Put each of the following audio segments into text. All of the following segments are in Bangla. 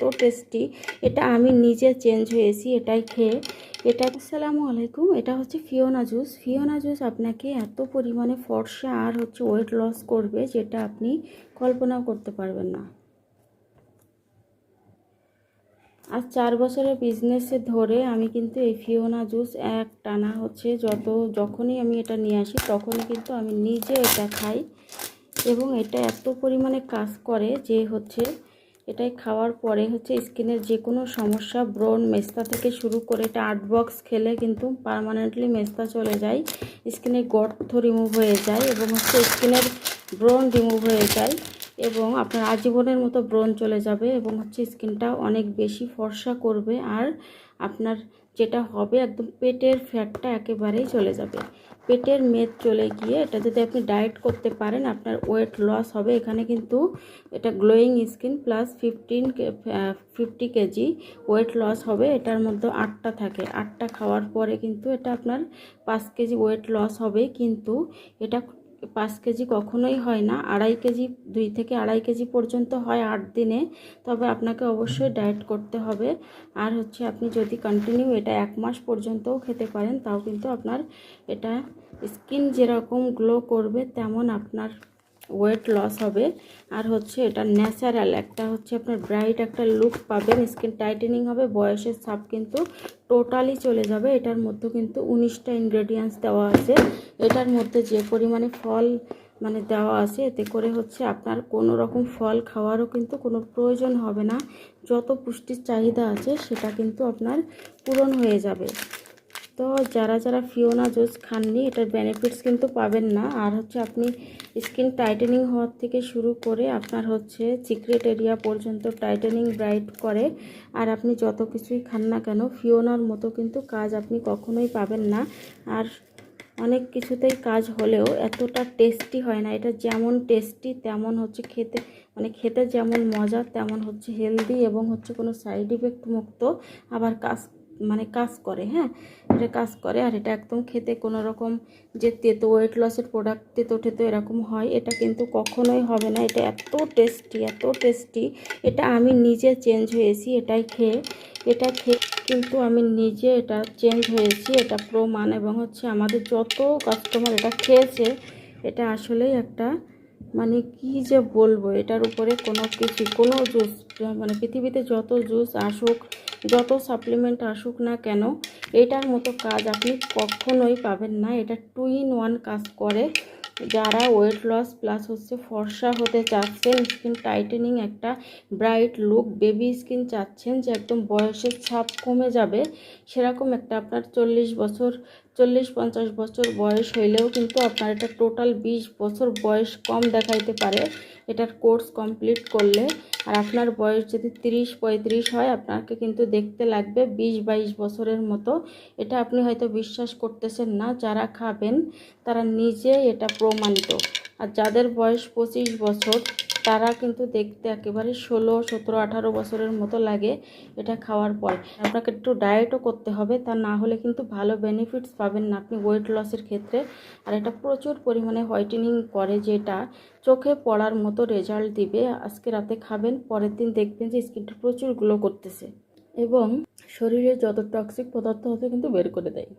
এত টেস্টি এটা আমি নিজে চেঞ্জ হয়েছি, এটাই খেয়ে। এটা, আসসালামু আলাইকুম, এটা হচ্ছে ফিওনা জুস ফিওনা জুস আপনাকে এত পরিমাণে ফর্সা আর হচ্ছে ওয়েট লস করবে, যেটা আপনি কল্পনাও করতে পারবেন না। আর চার বছরের বিজনেসে ধরে আমি কিন্তু এই ফিওনা জুস এক টানা হচ্ছে, যত, যখনই আমি এটা নিয়ে আসি তখনই কিন্তু আমি নিজে এটা খাই। এবং এটা এত পরিমাণে কাজ করে যে হচ্ছে এটাই খাওয়ার পরে হচ্ছে স্কিনের যে কোনো সমস্যা, ব্রণ, মেস্তা থেকে শুরু করে এটা আট বক্স খেলে কিন্তু পারমানেন্টলি মেস্তা চলে যায়, স্কিনের গর্থ রিমুভ হয়ে যায় এবং হচ্ছে স্কিনের ব্রণ রিমুভ হয়ে যায় এবং আপনার আজীবনের মতো ব্রণ চলে যাবে এবং হচ্ছে স্কিনটা অনেক বেশি ফর্সা করবে আর আপনার যেটা হবে একদম পেটের ফ্যাটটা একেবারেই চলে যাবে। পেটের মেদ চলে গিয়ে এটা যদি আপনি ডায়েট করতে পারেন, আপনার ওয়েট লস হবে। এখানে কিন্তু এটা glowing skin plus fifteen fifty KG weight loss হবে। এটার মধ্যে আটটা থাকে। আটটা খাওয়ার পরে কিন্তু এটা আপনার পাঁচ কেজি ওয়েট লস হবে। কিন্তু এটা পাঁচ কেজি কখনোই হয় না, আড়াই কেজি, দুই থেকে আড়াই কেজি পর্যন্ত হয় আট দিনে। তবে আপনাকে অবশ্যই ডায়েট করতে হবে। আর হচ্ছে আপনি যদি কন্টিনিউ এটা এক মাস পর্যন্তও খেতে পারেন, তাও কিন্তু আপনার এটা স্কিন যেরকম গ্লো করবে, তেমন আপনার ওয়েট লস হবে। আর হচ্ছে এটা ন্যাচারাল একটা হচ্ছে আপনার ব্রাইট একটা লুক পাবেন স্কিন টাইটেনিং হবে, বয়সের ছাপ কিন্তু টোটালি চলে যাবে। এটার মধ্যে কিন্তু উনিশটা ইনগ্রেডিয়েন্টস দেওয়া আছে। এটার মধ্যে যে পরিমাণে ফল মানে দেওয়া আছে, এতে করে হচ্ছে আপনার কোনো রকম ফল খাওয়ারও কিন্তু কোনো প্রয়োজন হবে না। যত পুষ্টির চাহিদা আছে, সেটা কিন্তু আপনার পূরণ হয়ে যাবে। তো যারা যারা ফিওনা জুস খাননি, এটার বেনিফিটস কিন্তু পাবেন না। আর হচ্ছে আপনি স্কিন টাইটেনিং হওয়ার থেকে শুরু করে আপনার হচ্ছে সিক্রেট এরিয়া পর্যন্ত টাইটেনিং ব্রাইট করে। আর আপনি যত কিছুই খান না কেন ফিওনার মতো কিন্তু কাজ আপনি কখনোই পাবেন না। আর অনেক কিছুতেই কাজ হলেও এতটা টেস্টি হয় না। এটা যেমন টেস্টি তেমন হচ্ছে খেতে মানে খেতে যেমন মজা, তেমন হচ্ছে হেলদি এবং হচ্ছে কোনো সাইড ইফেক্ট মুক্ত। আবার কাজ মানে কাজ করে হ্যাঁ? এটা কাজ করে আর এটা একদম খেতে কোনো রকম যে তেতো ওয়েট লসের প্রোডাক্ট তেতো টেতো এরকম হয়, এটা কিন্তু কখনোই হবে না। এটা এত টেস্টি এত টেস্টি এটা আমি নিজে চেঞ্জ হয়েছি এটাই খেয়ে। এটা খেয়ে কিন্তু আমি নিজে এটা চেঞ্জ হয়েছি, এটা প্রমাণ এবং হচ্ছে আমাদের যত কাস্টমার এটা খেয়েছে, এটা আসলেই একটা মানে কি যে বলব, এটার উপরে কোনো কিছু, কোনো জুস মানে পৃথিবীতে যত জুস আসুক যত সাপ্লিমেন্ট আসুক না কেন, এটার মতো কাজ আপনি কখনোই পাবেন না। এটা টু ইন ওয়ান কাজ করে। যারা ওয়েট লস প্লাস হচ্ছে ফর্সা হতে চাচ্ছেন স্কিন টাইটেনিং একটা ব্রাইট লুক বেবি স্কিন চাচ্ছেন যে একদম বয়সের ছাপ কমে যাবে, সেরকম একটা আপনার চল্লিশ বছর চল্লিশ পঞ্চাশ বছর বয়স হইলেও কিন্তু আপনার এটা টোটাল বিশ বছর বয়স কম দেখাইতে পারে। এটার কোর্স কমপ্লিট করলে আর আপনার বয়স যদি তিরিশ পঁয়ত্রিশ হয়, আপনাকে কিন্তু দেখতে লাগবে বিশ বাইশ বছরের মতো। এটা আপনি হয়তো বিশ্বাস করতেছেন না, যারা খাবেন তারা নিজে এটা প্রমাণিত। আর যাদের বয়স পঁচিশ বছর তারা কিন্তু দেখতে একেবারে ষোলো, সতেরো, আঠারো বছরের মতো লাগে এটা খাওয়ার পর। আপনাকে একটু ডায়েটও করতে হবে, তা না হলে কিন্তু ভালো বেনিফিটস পাবেন না আপনি ওয়েট লসের ক্ষেত্রে। আর এটা প্রচুর পরিমাণে হোয়াইটেনিং করে যেটা চোখে পড়ার মতো রেজাল্ট দিবে। আজকে রাতে খাবেন, পরের দিন দেখবেন যে স্কিনটা প্রচুর গ্লো করতেছে। এবং শরীরে যত টক্সিক পদার্থ হতে কিন্তু বের করে দেয়।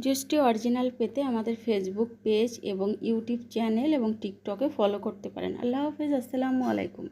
জুসটি অরিজিনাল পেতে আমাদের ফেসবুক পেজ এবং ইউটিউব চ্যানেল এবং টিকটকে ফলো করতে পারেন। আল্লাহ হাফেজ, আসসালামু আলাইকুম।